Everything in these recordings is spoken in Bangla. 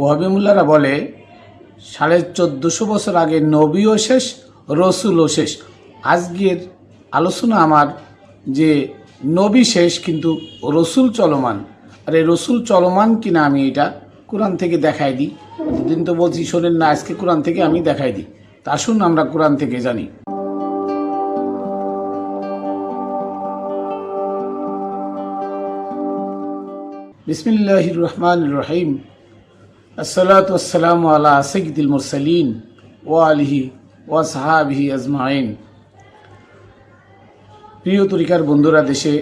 ওহাবিমুল্লারা বলে, সাড়ে চোদ্দোশো বছর আগে নবীও শেষ, রসুলও শেষ। আজকের আলোচনা আমার যে নবী শেষ কিন্তু রসুল চলমান। আর এই রসুল চলমান কিনা আমি এটা কোরআন থেকে দেখাই দিই। দিন তো বলছি, শোনেন না, আজকে কোরআন থেকে আমি দেখাই দিই। তা আসুন আমরা কোরআন থেকে জানি। বিসমিল্লাহ রহমান রহিম। আসসালাতু আসসালামু আলা সৈয়দুল মুরসালিন ও আলিহি ও সাহাবিহি আজমাইন। প্রিয় তরিকার বন্ধুরা, দেশে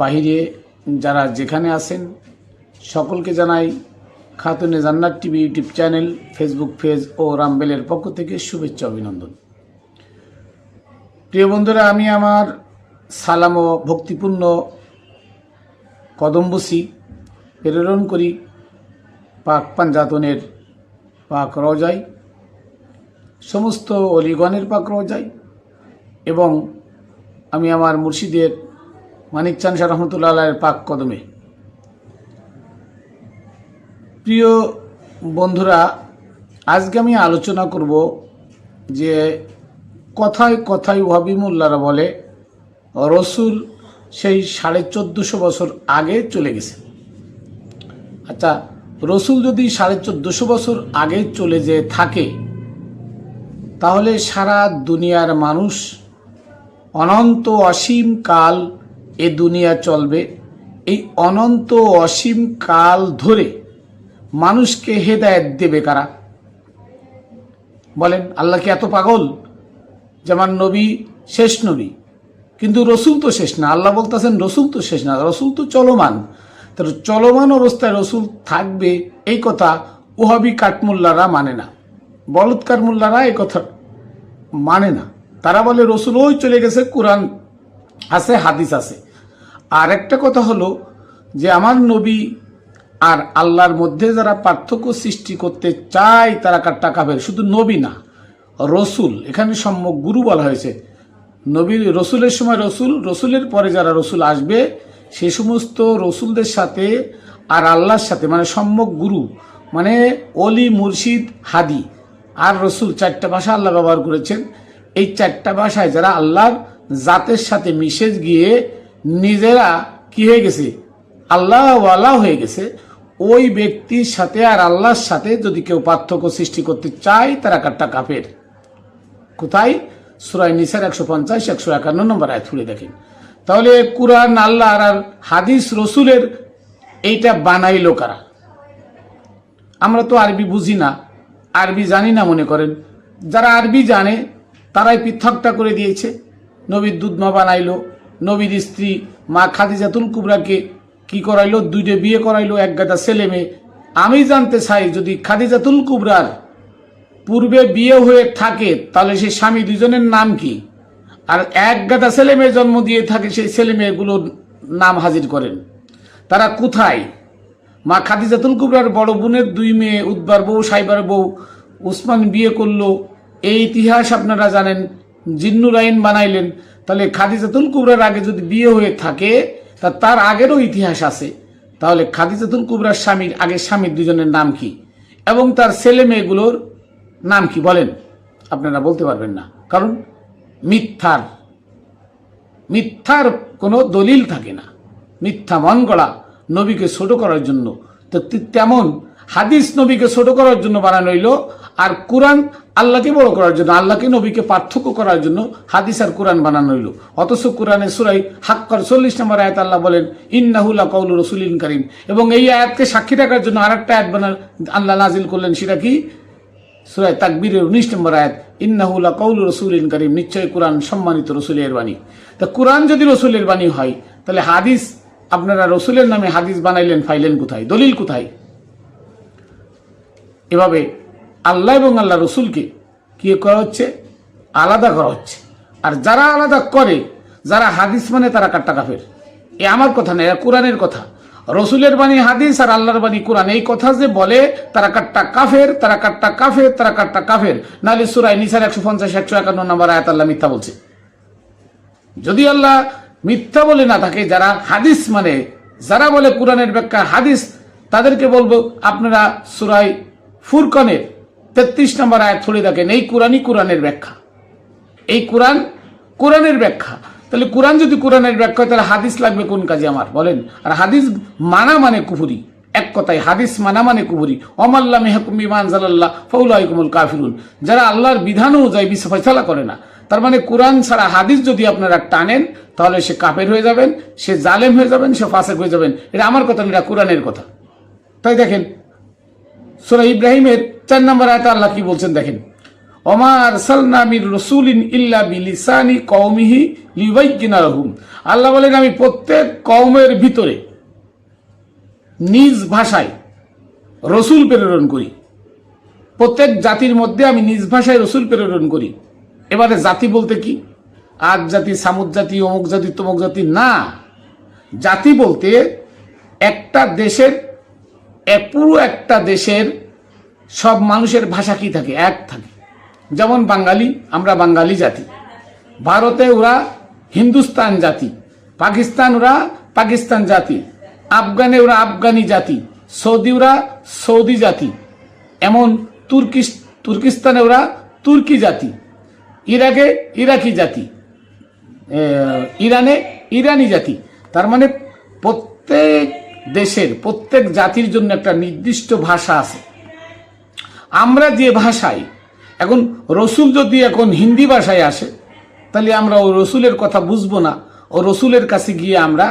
বাহিরে যারা যেখানে আছেন, সকলকে জানাই Khatune Jannat TV YouTube channel, Facebook page ও রামবেলের পক্ষ থেকে শুভেচ্ছা অভিনন্দন। প্রিয় বন্ধুরা, আমি আমার সালাম ও ভক্তিপূর্ণ কদম্বসি প্রেরণ করি। পাক পাঞ্জাতনের পাক রজাই, সমস্ত অলিগণের পাক রজাই এবং আমি আমার মুর্শিদের মানিক চান শাহ রহমতুল্লাহ পাক কদমে। প্রিয় বন্ধুরা, আজকে আমি আলোচনা করব যে কথায় কথায় ওহাবিমুল্লারা বলে, রসুল সেই সাড়ে চোদ্দোশো বছর আগে চলে গেছে আচ্ছা রসুল যদি সাড়ে চোদ্দশো বছর আগে চলে যে থাকে, তাহলে সারা দুনিয়ার মানুষ অনন্ত অসীম কাল এ দুনিয়া চলবে। এই অনন্ত অসীম কাল ধরে মানুষকে হেদায়েত দেবে কারা? বলেন, আল্লাহ কি এত পাগল? যেমন নবী শেষ নবী, কিন্তু রসুল তো শেষ না। আল্লাহ বলতেছেন রসুল তো শেষ না। রসুল তো চলমান। তাহলে চলমান অবস্থায় রসুল থাকবে এই কথা ওহাবি কাঠমুল্লারা মানে না। বলৎকার মোল্লারা এই কথা মানে না। তারা বলে, রসুল ওই চলে গেছে, কোরআন আছে, হাদিস আছে। আর একটা কথা হলো যে, আমার নবী আর আল্লাহর মধ্যে যারা পার্থক্য সৃষ্টি করতে চায়, তারা কাট্টা কাফের। শুধু নবী না, রসুল, এখানে সম্যক গুরু বলা হয়েছে। নবী, রসুলের সময় রসুল, রসুলের পরে যারা রসুল আসবে সে সমস্ত রসুলদের সাথে আর আল্লাহর সাথে মানে সম্যক গুরু মানে অলি মুর্শিদ, হাদি আর রসুল চারটা ভাষা আল্লাহ ব্যবহার করেছেন। এই চারটা ভাষায় যারা আল্লাহর জাতের সাথে মিশে গিয়ে নিজেরা কি হয়ে গেছে? আল্লাহ ওয়ালা হয়ে গেছে। ওই ব্যক্তির সাথে আর আল্লাহর সাথে যদি কেউ পার্থক্য সৃষ্টি করতে চায়, তারা কাটটা কাপের কোথায়? সুরাই নিসার একশো পঞ্চাশ, একশো একান্ন নম্বর আয় তুলে দেখেন। তাহলে কুরআন আল্লাহ আর হাদিস, রসুলের এইটা বানাইলো কারা? আমরা তো আরবি বুঝি না, আরবি জানি না মনে করেন। যারা আরবি জানে, তারাই পৃথকটা করে দিয়েছে। নবীর দুধমা বানাইলো, নবীর স্ত্রী মা খাদিজাতুল কুবরাকে কি করাইলো? দুইটা বিয়ে করাইলো, এক গাদা ছেলে মেয়ে। আমি জানতে চাই, যদি খাদিজাতুল কুবরার পূর্বে বিয়ে হয়ে থাকে, তাহলে সেই স্বামী দুজনের নাম কি? আর এক গাদা ছেলে মেয়ে জন্ম দিয়ে থাকে সেই ছেলে মেয়েগুলোর নাম হাজির করেন। তারা কোথায়? মা খাদিজাতুল কুবরার বড় বোনের দুই মেয়ে, উদ্বার বউ, সাইবার বউ, উসমান বিয়ে করল। এই ইতিহাস আপনারা জানেন, জিন্নুর আইন বানাইলেন। তাহলে খাদিজাতুল কুবরার আগে যদি বিয়ে হয়ে থাকে, তা তার আগেরও ইতিহাস আছে। তাহলে খাদিজাতুল কুবরার স্বামীর আগের স্বামীর দুজনের নাম কি? এবং তার ছেলে মেয়েগুলোর নাম কি? বলেন। আপনারা বলতে পারবেন না। কারণ মিথ্যার। মিথ্যার কোনো দলিল থাকে না। মিথ্যা মন গড়া নবীকে ছোট করার জন্য। তো তেমন হাদিস নবীকে ছোট করার জন্য বানানো হইল আর কোরআন আল্লাহকে বড় করার জন্য, আল্লাহকে নবীকে পার্থক্য করার জন্য হাদিস আর কোরআন বানানো হইল। অথচ কোরআনে সুরাই হাক্কর চল্লিশ নম্বর আয়াত আল্লাহ বলেন ইন্নাহুল্লা কৌল রসুলিন করিম। এবং এই আয়াতকে সাক্ষী রাখার জন্য আরেকটা আয়াত বানান আল্লাহ নাজিল করলেন সেটা কি? সুরায় তাকবীরের উনিশ নম্বর আয়াত ইন্নাহুল্লা কৌল রসুলিন করিম নিশ্চয় কোরআন সম্মানিত রসুলের বাণী। তা কোরআন যদি রসুলের বাণী হয়, তাহলে হাদিস, আপনারা রসুলের নামে হাদিস বানাইলেন ফাইলেন কোথায়? দলিল কোথায়? এভাবে আল্লাহ এবং আল্লাহ রসুলকে কি করা হচ্ছে? আলাদা করা হচ্ছে। আর যারা আলাদা করে, যারা হাদিস মানে তারা কাট্টা কাফের এ আমার কথা না, এরা কোরআনের কথা। রসুলের বাণী, হাদিস আর আল্লাহর বাণী, কোরআন, এই কথা যে বলে, তারা কাট্টা কাফের, তারা কাট্টা কাফের, তারা কাট্টা কাফের। নাহলে সুরাই নিসার একশো পঞ্চাশ, একশো একান্ন নম্বর আয়াত আল্লাহ মিথ্যা বলছে। যদি আল্লাহ মিথ্যা বলে না থাকে, যারা হাদিস মানে যারা বলে কোরআনের ব্যাখ্যা হাদিস, তাদেরকে বলব, আপনারা সুরাই ফুরকনের তেত্রিশ নম্বর আয়াত ছড়িয়ে দেখেন, এই কোরআনই কোরআনের ব্যাখ্যা। এই কোরআন কোরআনের ব্যাখ্যা। তাহলে কোরআন যদি কোরআনের ব্যাখ্যা তাহলে হাদিস লাগবে কোন কাজে আমার? বলেন। আর হাদিস মানা মানে কুফুরি। এক কথায়, হাদিস মানা মানে কুফুরি। অমাল্লা মেহকুম বিমান জালাল্লাহ ফৌলাইকুমুল কাফিরুন। যারা আল্লাহর বিধান অনুযায়ী বিশ্ব ফয়সালা করে না, তার মানে কোরআন ছাড়া হাদিস যদি আপনারা টানেন, তাহলে সে কাপের হয়ে যাবেন, সে জালেম হয়ে যাবেন, সে ফাসেক হয়ে যাবেন। এটা আমার কথা না কোরআনের কথা। তাই দেখেন, সুরা ইব্রাহিমের চার নম্বর আয়তা আল্লাহ কি বলছেন দেখেন। আল্লাহ বলেন, আমি প্রত্যেক কওমের ভিতরে নিজ ভাষায় রসুল প্রেরণ করি। প্রত্যেক জাতির মধ্যে আমি নিজ ভাষায় রসুল প্রেরণ করি। এবারে জাতি বলতে কি? আজ জাতি, সামুদ জাতি, অমুক জাতি, তমুক জাতি, না। জাতি বলতে একটা দেশের পুরো একটা দেশের সব মানুষের ভাষা কি থাকে? এক থাকে। যেমন বাঙালি, আমরা বাঙালি জাতি। ভারতে ওরা হিন্দুস্তান জাতি, পাকিস্তান ওরা পাকিস্তান জাতি, আফগানে ওরা আফগানি জাতি, সৌদি ওরা সৌদি জাতি, এমন তুর্কিস, তুর্কিস্তানে ওরা তুর্কি জাতি, ইরাকে ইরাকি জাতি ইরানে ইরানি জাতি। তার মানে প্রত্যেক দেশের, প্রত্যেক জাতির জন্য একটা নির্দিষ্ট ভাষা আছে। আমরা যে ভাষায় এখন রসুল যদি এখন হিন্দি ভাষায় আসে, তাহলে আমরা ও রসুলের কথা বুঝব না, ও রসুলের কাছে গিয়ে আমরা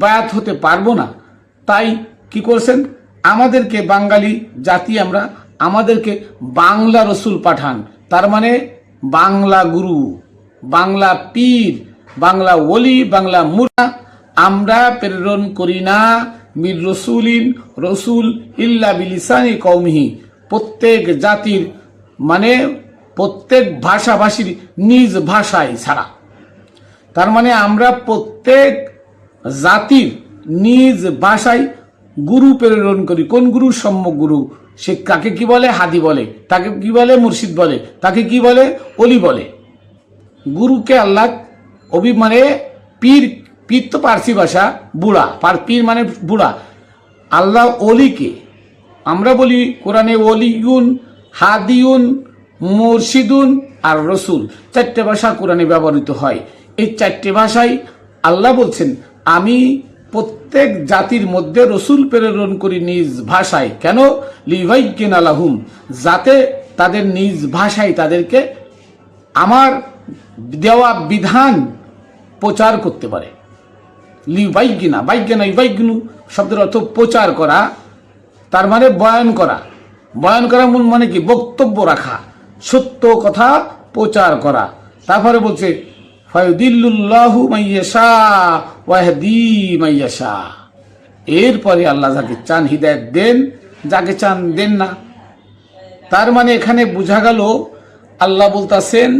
বায়াত হতে পারব না। তাই কি করছেন? আমাদেরকে বাঙালি জাতি আমরা, আমাদেরকে বাংলা রসুল পাঠান। তার মানে বাংলা গুরু, বাংলা পীর, বাংলা ওলি, বাংলা মুরা আমরা প্রেরণ করি না মির রসুলিন, রসুল ইল্লা বিলিসানি কৌমিহি প্রত্যেক জাতির মানে প্রত্যেক ভাষাভাষীর নিজ ভাষায় ছাড়া। তার মানে আমরা প্রত্যেক জাতির নিজ ভাষায় গুরু প্রেরণ করি। কোন গুরু? সম্যক গুরু। সে কাকে কি বলে? হাদি বলে। তাকে কি বলে? মুর্শিদ বলে। তাকে কি বলে? অলি বলে। গুরুকে আল্লাহ অভি মানে পীর পীর তো পার্সি ভাষা, বুড়া। পার, পীর মানে বুড়া। আল্লাহ অলিকে। আমরা বলি কোরআনে অলিগুন হাদিউন, মুর্শিদুন আর রসুল। চারটে ভাষা কোরআনে ব্যবহৃত হয়। এই চারটে ভাষায় আল্লাহ বলছেন, আমি প্রত্যেক জাতির মধ্যে রসুল প্রেরণ করি নিজ ভাষায়। কেন? লিভাইকেন আলাহুম যাতে তাদের নিজ ভাষায় তাদেরকে আমার দেওয়া বিধান প্রচার করতে পারে। লি বাইগিনা বাইগিনা ইবাইগিনু শব্দের অর্থ প্রচার করা, তার মানে বয়ান করা। বয়ান করা মূল মানে কি? বক্তব্য রাখা, সত্য কথা প্রচার করা। তারপরে বলছে এরপরে আল্লাহ যাকে চান হৃদায়ত দেন, যাকে চান দেন না। তার মানে এখানে বোঝা গেল, আল্লাহ বলতাছেন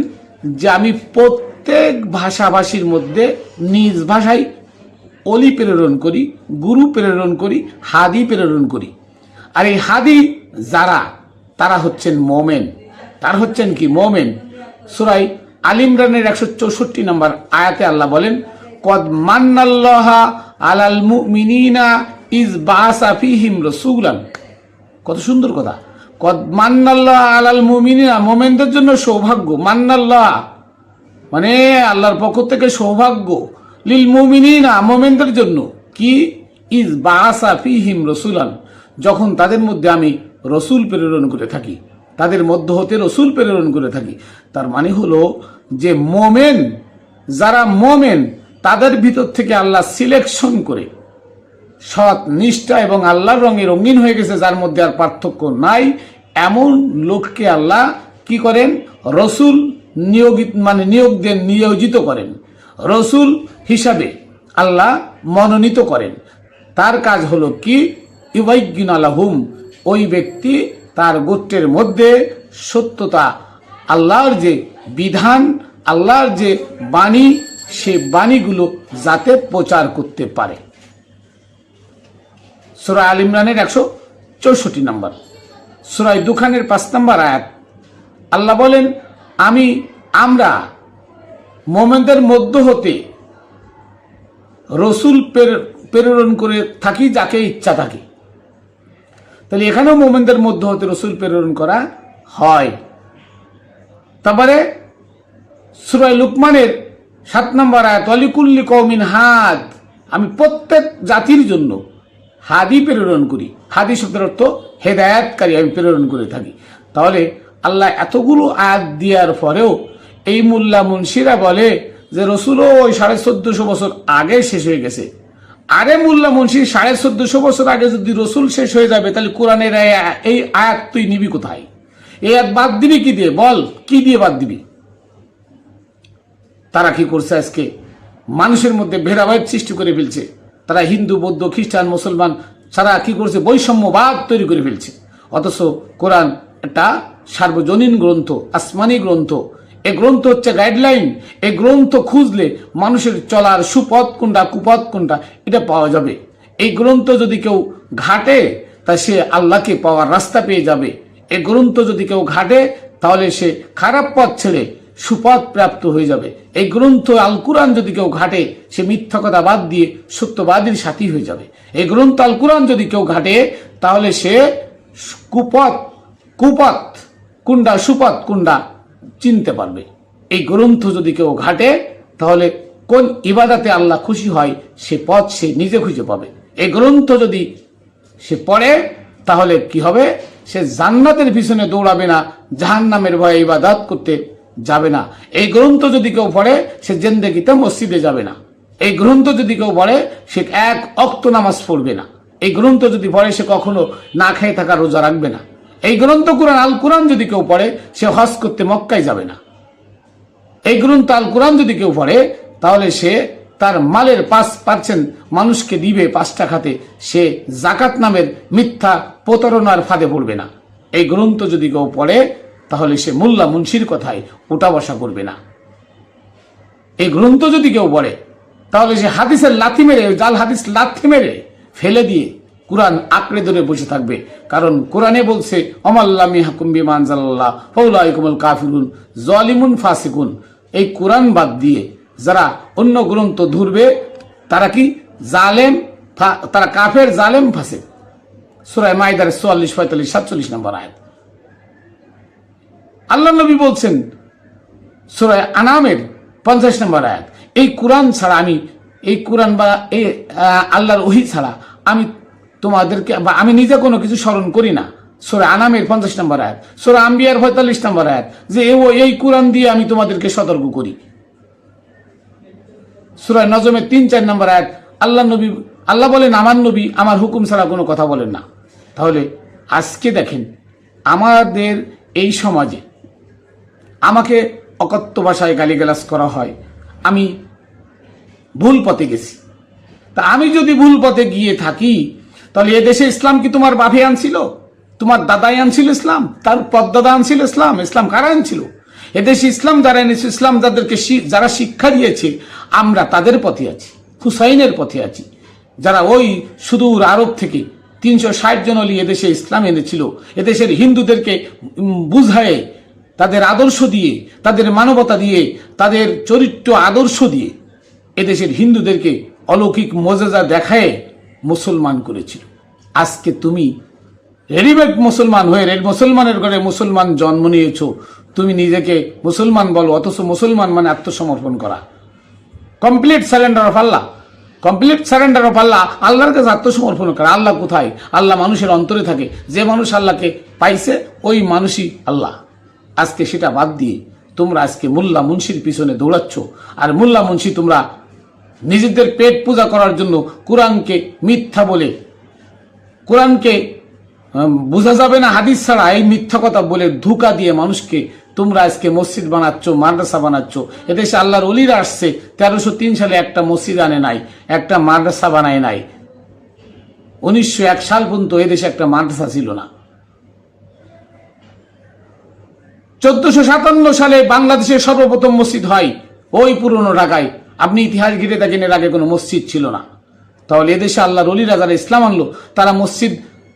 যে আমি প্রত্যেক ভাষাভাষীর মধ্যে নিজ ভাষায় অলি প্রেরণ করি, গুরু প্রেরণ করি, হাদি প্রেরণ করি। আর এই হাদি যারা, তারা হচ্ছেন মোমেন। তার হচ্ছেন কি? মোমেন। সুরাই আলিমরানের একশো চৌষট্টি নম্বর আয়াতে আল্লাহ বলেন, কদ মান্নাল্লাহা আলাল মুমিনিনা ইজ বাসা ফিহিম রসুলান। কত সুন্দর কথা। কদ মান্নাল্লাহ আলাল মুমিনিনা, মোমেনদের জন্য সৌভাগ্য। মান্নাল্লাহ মানে আল্লাহর পক্ষ থেকে সৌভাগ্য। লিল মুমিনিনা, মোমেনদের জন্য। কি? ইজ বাসা ফিহিম রসুলান। যখন তাদের মধ্যে আমি রসুল প্রেরণ করে থাকি, তাদের মধ্য হতে রসুল প্রেরণ করে থাকি। তার মানে হলো যে মোমেন, যারা মোমেন, তাদের ভিতর থেকে আল্লাহ সিলেকশন করে। সৎ, নিষ্ঠা এবং আল্লাহর রঙে রঙিন হয়ে গেছে, যার মধ্যে আর পার্থক্য নাই। এমন লোককে আল্লাহ কি করেন? রসুল নিয়োগিত মানে নিয়োগ দেন নিয়োজিত করেন। রসুল হিসাবে আল্লাহ মনোনীত করেন। তার কাজ হলো কি? ইউবাইগিন আলাহুম ওই ব্যক্তি তার গোত্রের মধ্যে সত্যতা, আল্লাহর যে বিধান, আল্লাহর যে বাণী, সে বাণীগুলো যাতে প্রচার করতে পারে। সুরা আল ইমরানের একশো চৌষট্টি নম্বর সুরাই দুখানের পাঁচ নম্বর আয়াত। আল্লাহ বলেন, আমি, আমরা মোমেনদের মধ্য হতে রসুল প্রের- প্রেরণ করে থাকি যাকে ইচ্ছা থাকে। তাহলে এখানেও মোমেনদের মধ্য হতে রসুল প্রেরণ করা হয়। তারপরে সুরাই লুকমানের সাত নম্বর আয়াত অলিকুল্লি কৌমিন হাদ আমি প্রত্যেক জাতির জন্য হাদি প্রেরণ করি। হাদি শব্দের অর্থ হেদায়াতকারী, আমি প্রেরণ করে থাকি। তাহলে আল্লাহ এতগুলো আয়াত দেওয়ার পরেও এই মোল্লা মুন্সিরা বলে যে রসুলও ওই সাড়ে চোদ্দশো বছর আগে শেষ হয়ে গেছে। আরে মোল্লা মুন্সি, সাড়ে চোদ্দশো বছর আগে যদি রসুল শেষ হয়ে যাবে, তাহলে কোরআনের এই- আয়াত তুই নিবি কোথায়? এই আয়াত বাদ দিবি কি দিয়ে? বল, কি দিয়ে বাদ দিবি? তারা কি করছে আজকে? মানুষের মধ্যে ভেদাভেদ সৃষ্টি করে ফেলছে। তারা হিন্দু, বৌদ্ধ, খ্রিস্টান, মুসলমান তারা কি করছে? বৈষম্যবাদ তৈরি করে ফেলছে। অথচ কোরআন একটা সার্বজনীন গ্রন্থ, আসমানি গ্রন্থ। এই গ্রন্থ হচ্ছে গাইডলাইন এই গ্রন্থ খুঁজলে মানুষের চলার সুপথ কোনটা, কুপথ কোনটা, এটা পাওয়া যাবে। এই গ্রন্থ যদি কেউ ঘাটে, তা সে আল্লাহকে পাওয়ার রাস্তা পেয়ে যাবে। এ গ্রন্থ যদি কেউ ঘাটে, তাহলে সে খারাপ পথ ছেড়ে সুপথ প্রাপ্ত হয়ে যাবে। এই গ্রন্থ আল কুরআন যদি কেউ ঘাটে, সে মিথ্যা কথা বাদ দিয়ে সত্যবাদীর সাথী হয়ে যাবে। এই গ্রন্থ আল কুরআন যদি কেউ ঘাটে, তাহলে সে কুপথ কুপথ কুন্ডা সুপথ কুন্ডা চিনতে পারবে। এই গ্রন্থ যদি কেউ ঘাটে, তাহলে কোন ইবাদাতে আল্লাহ খুশি হয়, সে পথ সে নিজে খুঁজে পাবে। এই গ্রন্থ যদি সে পড়ে, তাহলে কি হবে? সে জান্নাতের পিছনে দৌড়াবে না জাহান নামের ভয়ে ইবাদত করতে যাবে না। এই গ্রন্থ যদি কেউ পড়ে, সে জেন্দেগিতে মসজিদে যাবে না। এই গ্রন্থ যদি কেউ পড়ে, সে এক অক্ত নামাজ পড়বে না। এই গ্রন্থ যদি পড়ে, সে কখনো না খেয়ে থাকা রোজা রাখবে না। এই গ্রন্থ কোরআন, আল কোরআন যদি কেউ পড়ে, সে হজ করতে মক্কায় যাবে না। এই গ্রন্থ, আল কোরআন যদি কেউ পড়ে, তাহলে সে তার মালের পাঁচ পার্সেন্ট মানুষকে দিবে পাঁচটা খাতে সে জাকাত নামের মিথ্যা প্রতারণার ফাঁদে পড়বে না। এই গ্রন্থ যদি কেউ পড়ে, তাহলে সে মোল্লা মুন্সির কথায় উঠা বসা করবে না। এই গ্রন্থ যদি কেউ পড়ে, তাহলে সে হাদিসের লাথি মেরে, জাল হাদিস লাথি মেরে ফেলে দিয়ে কোরআন আঁকড়ে ধরে বসে থাকবে। কারণ কোরআনে বলছে অমাল্লামি হাকুম বিমান জাল্লাহ ফৌলাইকুমুল কাফিরুন, জলিমুন ফাসিকুন। এই কোরআন বাদ দিয়ে যারা অন্য গ্রন্থ ধরবে, তারা কি জালেম তারা কাফের জালেম ফাসে সুরায় মাইদার চুয়াল্লিশ, পঁয়তাল্লিশ, সাতচল্লিশ নম্বর আয়াত। আল্লাহ নবী বলছেন সুরায় আনামের পঞ্চাশ নম্বর আয়াত, এই কোরআন ছাড়া আমি, এই কোরআন বা, এই আল্লাহর ওহি ছাড়া আমি তোমাদেরকে আমি নিজে কোনো কিছু স্মরণ করি না। সোরা আনামের পঞ্চাশ নম্বর আয়াত, সোরা আম্বিয়ার পঁয়তাল্লিশ নম্বর আয়াত, যে ও এই কোরআন দিয়ে আমি তোমাদেরকে সতর্ক করি। সুরায় নজমের তিন চার নম্বর আয়াত, আল্লাহ নবী আল্লাহ বলেন, আমার নবী আমার হুকুম ছাড়া কোনো কথা বলেন না। তাহলে আজকে দেখেন, আমাদের এই সমাজে আমাকে অকথ্য ভাষায় গালিগালাজ করা হয়। আমি ভুল পথে গেছি। তা আমি যদি ভুল পথে গিয়ে থাকি তাহলে এ দেশে ইসলাম কি তোমার বাপে আনছিল? তোমার দাদাই আনছিল ইসলাম? তার পদ্দাদা আনছিল ইসলাম? ইসলাম কারা আনছিল? এদেশে ইসলাম যারা এনেছে, ইসলাম যাদেরকে যারা শিক্ষা দিয়েছে, আমরা তাদের পথে আছি, হুসাইনের পথে আছি। যারা ওই সুদূর আরব থেকে তিনশো ষাট জন অলি এদেশে ইসলাম এনেছিল এদেশের হিন্দুদেরকে বুঝায়ে, তাদের আদর্শ দিয়ে, তাদের মানবতা দিয়ে, তাদের চরিত্র আদর্শ দিয়ে এদেশের হিন্দুদেরকে অলৌকিক মজাজা দেখায় মুসলমান করেছিল। আজকে তুমি রেডিমেড মুসলমান হয়ে রেড মুসলমানের ঘরে মুসলমান জন্ম নিয়েছো। তুমি নিজেকে মুসলমান বলো, অথচ মুসলমান মানে আত্মসমর্পণ করা। Complete surrender of Allah complete surrender of Allah আল্লাহর কাছে আত্মসমর্পণ করা। আল্লাহ কোথায়? আল্লাহ মানুষের অন্তরে থাকে। যে মানুষ আল্লাহকে পাইছে, ওই মানুষই আল্লাহ। আজকে সেটা বাদ দিয়ে তোমরা আজকে মোল্লা মুন্সির পিছনে দৌড়াচ্ছ। আর মোল্লা মুন্সি তোমরা নিজেদের পেট পূজা করার জন্য কোরআনকে মিথ্যা বলে। কোরআনকে বোঝা যাবে না হাদিস ছাড়া এই মিথ্যা কথা বলে ধোকা দিয়ে মানুষকে তোমরা আজকে মসজিদ বানাচ্ছ, মাদ্রাসা বানাচ্ছ। এদেশে আল্লাহর অলিরা আসছে, তেরোশো তিন সালে একটা মসজিদ আনে নাই, একটা মাদ্রাসা বানায় নাই। উনিশশো এক সাল পর্যন্ত এদেশে একটা মাদ্রাসা ছিল না। চোদ্দশো সালে বাংলাদেশের সর্বপ্রথম মসজিদ হয় ওই পুরনো ঢাকায়। আপনি ইতিহাস ঘিরে দেখেন, এর আগে কোনো মসজিদ ছিল না। তাহলে এদেশে আল্লাহর অলিরা যারা ইসলাম আনলো, তারা মসজিদ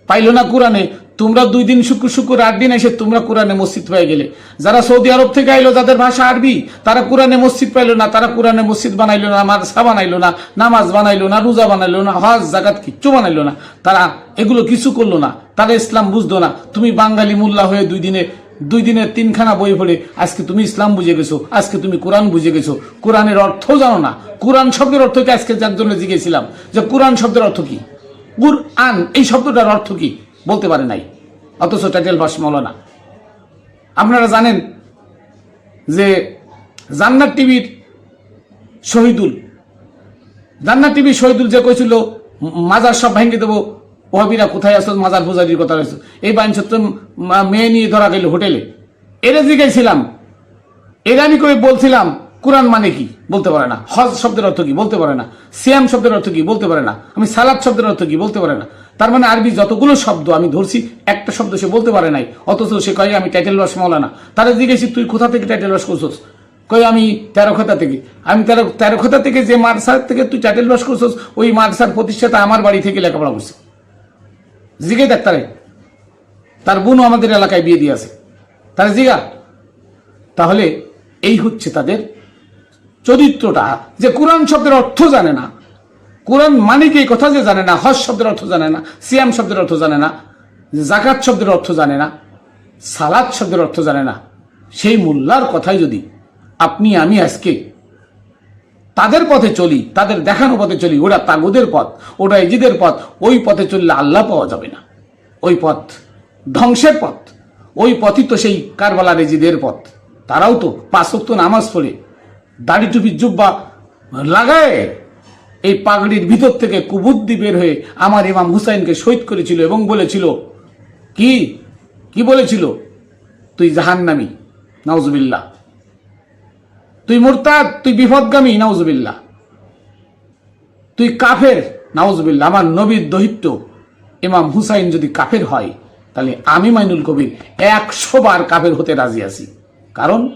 পাইল না কোরআনে, তোমরা দুই দিন শুক্র শুক্র আট দিন এসে তোমরা কোরআনে মসজিদ পেয়ে গেলে। যারা সৌদি আরব থেকে আইলো, যাদের ভাষা আরবি, তারা কোরআনে মসজিদ পাইলো না, তারা কোরআনে মসজিদ বানাইলো না মাদ্রাসা বানাইলো না, নামাজ বানাইলো না, রোজা বানাইলো না, হজ জাগাত কিচ্ছু বানাইলো না। তারা এগুলো কিছু করল না, তারা ইসলাম বুঝতো না। তুমি বাঙালি মোল্লা হয়ে দুই দিনে দুই দিনের তিনখানা বই পড়ে, আজকে তুমি ইসলাম বুঝে গেছো, আজকে তুমি কোরআন বুঝে গেছো। কোরআনের অর্থ জানো না। কোরআন শব্দের অর্থ কি? আজকে যার জন্য জিজ্ঞেছিলাম যে কোরআন শব্দের অর্থ কি? কুরআন, এই শব্দটার অর্থ কি? বলতে পারে নাই। অথচ টাইটেল বাস মৌলানা। আপনারা জানেন যে জান্নাত টিভির শহীদুল, জান্নাত টিভির শহীদুল যে কইছিল, মাজার সব ভেঙে দেবো ওহাবিরা কোথায় আসো মাজার পূজারির কথা রয়েছে এই বাইন সত্য মেয়ে নিয়ে ধরা গেল হোটেলে। এরা জিজ্ঞাসিলাম এরা আমি কই বলছিলাম, কোরআন মানে কি? বলতে পারে না। হজ শব্দের অর্থ কি? বলতে পারে না। সিয়াম শব্দের অর্থ কি? বলতে পারে না। আমি সালাদ শব্দের অর্থ কি? বলতে পারে না। তার মানে আরবি যতগুলো শব্দ আমি ধরছি, একটা শব্দ সে বলতে পারে নাই। অথচ সে কয়ে, আমি টাইটেল বাস মৌলানা তারা জিজ্ঞেসি, তুই কোথা থেকে টাইটেল বাস করছস? কই আমি তেরো খোতা থেকে। আমি তেরো তেরো খোতা থেকে যে মাদ্রাসার থেকে তুই টাইটেল বাস করছস, ওই মাদ্রাসার প্রতিষ্ঠাতা আমার বাড়ি থেকে লেখাপড়া করছে। জিগে ডাক্তারে তার। বোনও আমাদের এলাকায় বিয়ে দিয়ে আছে। তারা জিগা। তাহলে এই হচ্ছে তাদের চরিত্রটা। যে কোরআন শব্দের অর্থ জানে না। কোরআন মানে কি কথা যে জানে না? হজ শব্দের অর্থ জানে না। সিয়াম শব্দের অর্থ জানে না। জাকাত শব্দের অর্থ জানে না। সালাদ শব্দের অর্থ জানে না। সেই মোল্লার কথাই যদি আপনি আমি আজকে তাদের পথে চলি, তাদের দেখানো পথে চলি, ওরা তাগুদের পথ ওটা এজিদের পথ, ওই পথে চললে আল্লাহ পাওয়া যাবে না। ওই পথ ধ্বংসের পথ, ওই পথই তো সেই কারবালার এজিদের পথ। তারাও তো পাঁচক্ত নামাজ পড়ে, দাড়ি টুপি জুব্বা লাগায় এই পাগড়ির ভিতর থেকে কুবুদ্দি বের হয়ে আমার ইমাম হুসাইনকে শহীদ করেছিল এবং বলেছিল, কি? কি বলেছিল? তুই জাহান্নামি, নাউজুবিল্লাহ। তুই মোরতাদ, তুই বিপদগামী, নাউজুবিল্লাহ। তুই কাফের, নাউজুবিল্লাহ। আমার নবীর দহিত্য, ইমাম হুসাইন যদি কাফের হয়, তাহলে আমি মাইনুল কবির একশো বার কাফের হতে রাজি আছি। কারণ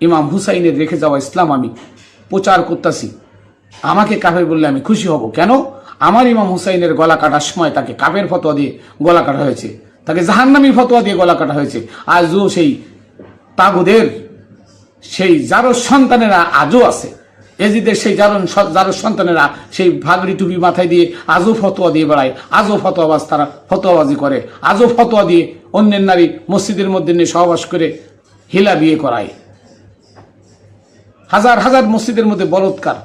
ইমাম হুসাইনের রেখে যাওয়া ইসলাম আমি প্রচার করতেছি। আমাকে কাফের বললে আমি খুশি হব। কেন? আমার ইমাম হুসাইনের গলা কাটার সময় তাকে কাফের ফতোয়া দিয়ে গলা কাটা হয়েছে। তাকে জাহান্নামি ফতোয়া দিয়ে গলা কাটা হয়েছে। আজও সেই তাগুদের সেই যারো সন্তানেরা আজও আছে। এজিদের সেই যারো যারো সন্তানেরা সেই ভাগড়ি টুপি মাথায় দিয়ে আজও ফতোয়া দিয়ে বেড়ায়, আজও ফতোয়াবাজ তারা ফতোয়াবাজি করে, আজও ফতোয়া দিয়ে অন্যের নারী মসজিদের মধ্যে নিয়ে সহবাস করে হিলা বিয়ে করায়। হাজার হাজার মসজিদের মধ্যে বলৎকার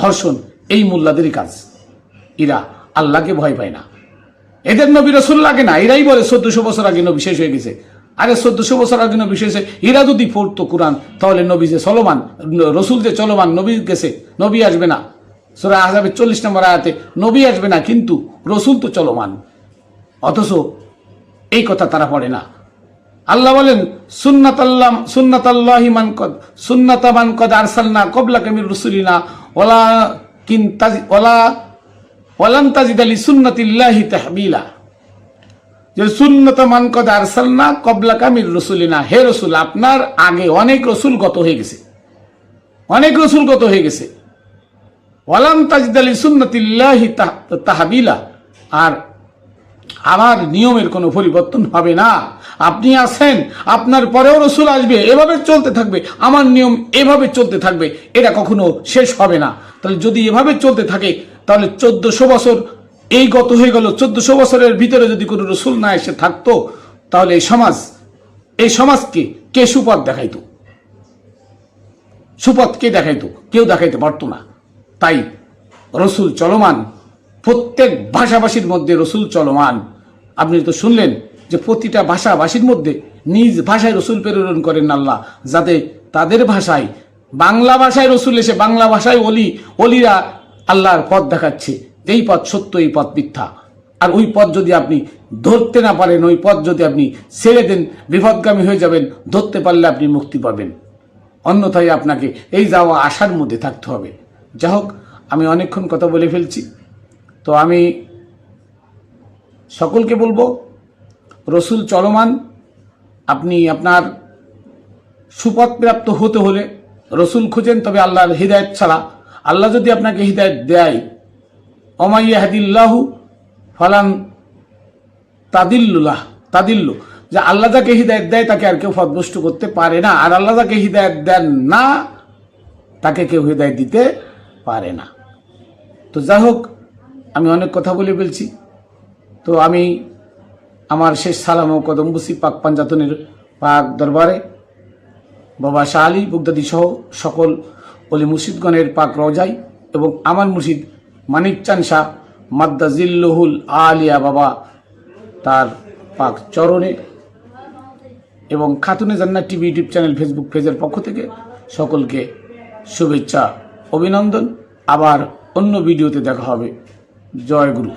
ধর্ষণ, এই মোল্লাদেরই কাজ। এরা আল্লাহকে ভয় পায় না। এদের নবী রসুল লাগে না, এরাই বলে চোদ্দশো বছর আগে নবী শেষ হয়ে গেছে। আরে চোদ্দশো বছর আগে নবী শেষ হয়ে এরা যদি পড়তো কোরআন, তাহলে নবী যে চলমান, রসুল যে চলমান, নবী গেছে, নবী আসবে না। সোরা আজাবের চল্লিশ নম্বর আয়াতে, নবী আসবে না, কিন্তু রসুল তো চলমান। অথচ এই কথা তারা পড়ে না। আল্লাহ বলেন সুন্নাত আল্লাহ সুন্নাত আল্লাহি মান কদ, সুন্নাত মান কদ আরসালনা কবলা কামির রসুলিনা ওলা কিন তাজি ওলা ওয়ালান তাজিদ আলী সুন্নাতিল্লাহি তাহবিলা। যে সুন্নত মান কদ আরসালনা কবলা কামির রসুলিনা। হে রসুল, আপনার আগে অনেক রসুল গত হয়ে গেছে। অনেক রসুল গত হয়ে গেছে। ওয়ালাম তাজিদ আলী সুন্নতিল্লাহি তাহাবিলা। আর আমার নিয়মের কোনো পরিবর্তন হবে না। আপনি আসেন আপনার পরেও রসুল আসবে, এভাবে চলতে থাকবে। আমার নিয়ম এভাবে চলতে থাকবে, এটা কখনো শেষ হবে না। তাহলে যদি এভাবে চলতে থাকে, তাহলে চোদ্দশো বছর এই গত হয়ে গেল চোদ্দশো বছরের ভিতরে যদি কোনো রসুল না এসে থাকতো, তাহলে এই সমাজ, এই সমাজকে কে সুপথ দেখাইতো? সুপথ কে দেখাইতো? কেউ দেখাইতে পারতো না। তাই রসুল চলমান, প্রত্যেক ভাষাভাষীর মধ্যে রসুল চলমান। আপনি তো শুনলেন যে প্রতিটা ভাষাভাষীর মধ্যে নিজ ভাষায় রসুল প্রেরণ করেন আল্লাহ, যাতে তাদের ভাষায়, বাংলা ভাষায় রসুল এসে বাংলা ভাষায় অলি অলিরা আল্লাহর পথ দেখাচ্ছে। এই পথ সত্য, এই পথ মিথ্যা। আর ওই পথ যদি আপনি ধরতে না পারেন, ওই পথ যদি আপনি ছেড়ে দেন, বিপদগামী হয়ে যাবেন, ধরতে পারলে আপনি মুক্তি পাবেন। অন্যথায় আপনাকে এই যাওয়া আশার মধ্যে থাকতে হবে। যা হোক, আমি অনেকক্ষণ কথা বলে ফেলছি। তো আমি সকলকে বলব, রসুল চলমান, আপনি আপনার সুপথ প্রাপ্ত হতে হলে রসুল খুঁজেন, তবে আল্লাহর হৃদায়ত ছাড়া। আল্লাহ যদি আপনাকে হৃদায়ত দেয় অমাইয়া হাদিল্লাহু ফালান তাদিল্লুল্লাহ তাদিল্য যে আল্লাহ যাকে হৃদায়ত দেয় তাকে আর কেউ ফদভষ্ট করতে পারে না। আর আল্লাহ যাকে হৃদায়ত দেন না, তাকে কেউ হৃদায়ত দিতে পারে না। তো যাই হোক, আমি অনেক কথা বলে ফেলছি। তো আমি আমার শেষ সালাম ও কদম্বসি পাক পাঞ্জাতনের পাক দরবারে। বাবা শাহ আলী, বুগদাদি সহ সকল অলি মুর্শিদগণের পাক রজাই এবং আমার মুর্শিদ মানিক চান শাহ মাদ্দাজিল্লুহুল আলিয়া বাবা তার পাক চরণে এবং খাতুনে Jannat TV YouTube channel Facebook পেজের পক্ষ থেকে সকলকে শুভেচ্ছা, অভিনন্দন। আবার অন্য ভিডিওতে দেখা হবে। জয় গুরু।